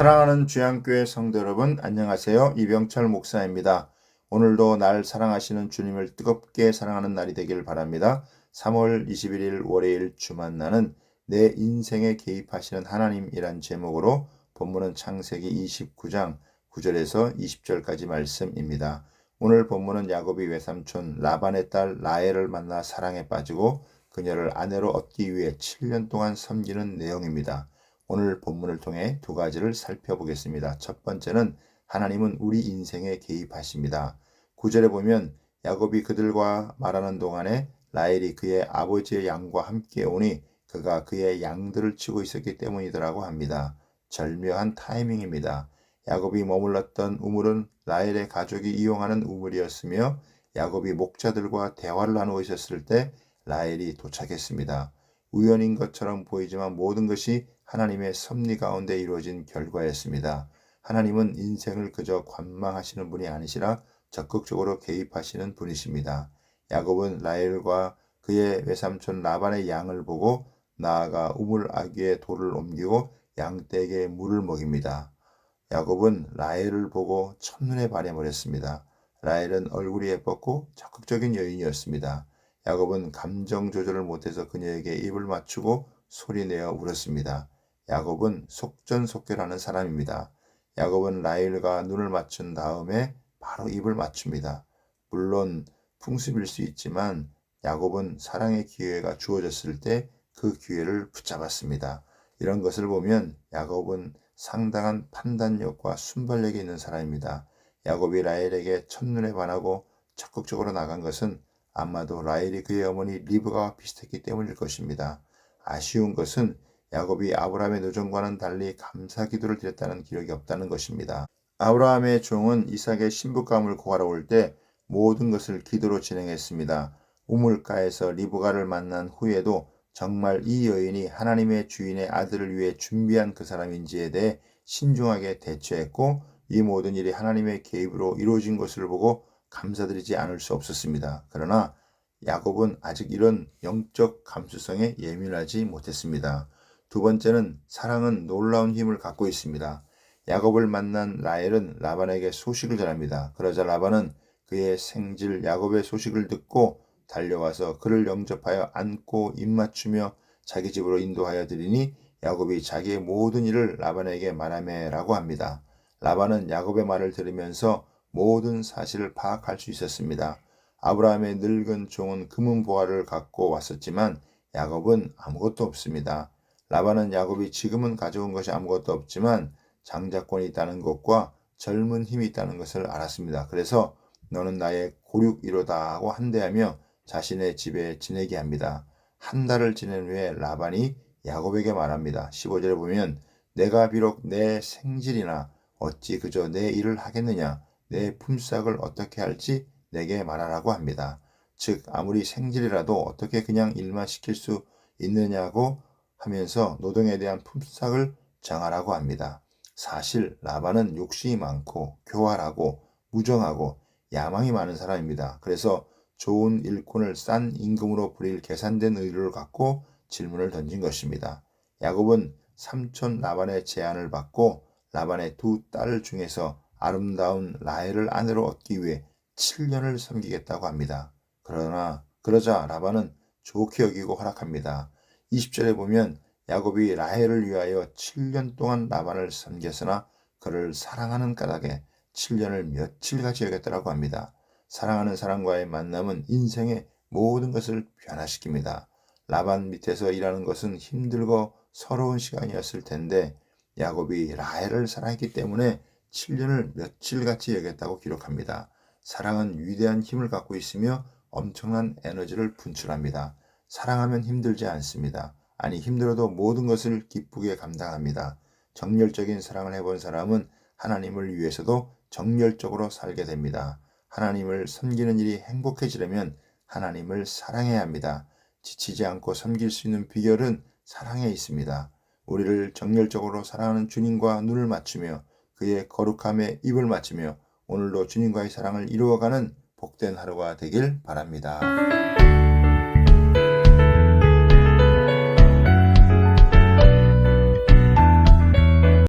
사랑하는 주양교회 성도 여러분, 안녕하세요. 이병철 목사입니다. 오늘도 날 사랑하시는 주님을 뜨겁게 사랑하는 날이 되길 바랍니다. 3월 21일 월요일 주 만나는 내 인생에 개입하시는 하나님이란 제목으로 본문은 창세기 29장 9절에서 20절까지 말씀입니다. 오늘 본문은 야곱이 외삼촌 라반의 딸 라헬을 만나 사랑에 빠지고 그녀를 아내로 얻기 위해 7년 동안 섬기는 내용입니다. 오늘 본문을 통해 두 가지를 살펴보겠습니다. 첫 번째는 하나님은 우리 인생에 개입하십니다. 9절에 보면 야곱이 그들과 말하는 동안에 라헬이 그의 아버지의 양과 함께 오니 그가 그의 양들을 치고 있었기 때문이더라고 합니다. 절묘한 타이밍입니다. 야곱이 머물렀던 우물은 라헬의 가족이 이용하는 우물이었으며 야곱이 목자들과 대화를 나누고 있었을 때 라헬이 도착했습니다. 우연인 것처럼 보이지만 모든 것이 하나님의 섭리 가운데 이루어진 결과였습니다. 하나님은 인생을 그저 관망하시는 분이 아니시라 적극적으로 개입하시는 분이십니다. 야곱은 라헬과 그의 외삼촌 라반의 양을 보고 나아가 우물 아귀에 돌을 옮기고 양떼에게 물을 먹입니다. 야곱은 라헬을 보고 첫눈에 반해버렸습니다. 라헬은 얼굴이 예뻤고 적극적인 여인이었습니다. 야곱은 감정 조절을 못해서 그녀에게 입을 맞추고 소리내어 울었습니다. 야곱은 속전속결하는 사람입니다. 야곱은 라헬과 눈을 맞춘 다음에 바로 입을 맞춥니다. 물론 풍습일 수 있지만 야곱은 사랑의 기회가 주어졌을 때 그 기회를 붙잡았습니다. 이런 것을 보면 야곱은 상당한 판단력과 순발력이 있는 사람입니다. 야곱이 라헬에게 첫눈에 반하고 적극적으로 나간 것은 아마도 라헬이 그의 어머니 리브가와 비슷했기 때문일 것입니다. 아쉬운 것은 야곱이 아브라함의 노정과는 달리 감사 기도를 드렸다는 기록이 없다는 것입니다. 아브라함의 종은 이삭의 신부감을 구하러 올 때 모든 것을 기도로 진행했습니다. 우물가에서 리브가를 만난 후에도 정말 이 여인이 하나님의 주인의 아들을 위해 준비한 그 사람인지에 대해 신중하게 대처했고 이 모든 일이 하나님의 개입으로 이루어진 것을 보고 감사드리지 않을 수 없었습니다. 그러나 야곱은 아직 이런 영적 감수성에 예민하지 못했습니다. 두 번째는 사랑은 놀라운 힘을 갖고 있습니다. 야곱을 만난 라헬은 라반에게 소식을 전합니다. 그러자 라반은 그의 생질 야곱의 소식을 듣고 달려와서 그를 영접하여 안고 입맞추며 자기 집으로 인도하여 드리니 야곱이 자기의 모든 일을 라반에게 말하매라고 합니다. 라반은 야곱의 말을 들으면서 모든 사실을 파악할 수 있었습니다. 아브라함의 늙은 종은 금은 보화를 갖고 왔었지만 야곱은 아무것도 없습니다. 라반은 야곱이 지금은 가져온 것이 아무것도 없지만 장자권이 있다는 것과 젊은 힘이 있다는 것을 알았습니다. 그래서 너는 나의 고륙이로다 하고 한대하며 자신의 집에 지내게 합니다. 한 달을 지낸 후에 라반이 야곱에게 말합니다. 15절에 보면 내가 비록 내 생질이나 어찌 그저 내 일을 하겠느냐 내 품삯을 어떻게 할지 내게 말하라고 합니다. 즉 아무리 생질이라도 어떻게 그냥 일만 시킬 수 있느냐고 하면서 노동에 대한 품삯을 정하라고 합니다. 사실 라반은 욕심이 많고 교활하고 무정하고 야망이 많은 사람입니다. 그래서 좋은 일꾼을 싼 임금으로 부릴 계산된 의료를 갖고 질문을 던진 것입니다. 야곱은 삼촌 라반의 제안을 받고 라반의 두 딸 중에서 아름다운 라헬을 아내로 얻기 위해 7년을 섬기겠다고 합니다. 그러나 그러자 라반은 좋게 여기고 허락합니다. 20절에 보면 야곱이 라헬을 위하여 7년 동안 라반을 섬겼으나 그를 사랑하는 까닭에 7년을 며칠같이 여겼다고 합니다. 사랑하는 사람과의 만남은 인생의 모든 것을 변화시킵니다. 라반 밑에서 일하는 것은 힘들고 서러운 시간이었을 텐데 야곱이 라헬을 사랑했기 때문에 7년을 며칠같이 여겼다고 기록합니다. 사랑은 위대한 힘을 갖고 있으며 엄청난 에너지를 분출합니다. 사랑하면 힘들지 않습니다. 아니 힘들어도 모든 것을 기쁘게 감당합니다. 정열적인 사랑을 해본 사람은 하나님을 위해서도 정열적으로 살게 됩니다. 하나님을 섬기는 일이 행복해지려면 하나님을 사랑해야 합니다. 지치지 않고 섬길 수 있는 비결은 사랑에 있습니다. 우리를 정열적으로 사랑하는 주님과 눈을 맞추며 그의 거룩함에 입을 맞추며 오늘도 주님과의 사랑을 이루어가는 복된 하루가 되길 바랍니다.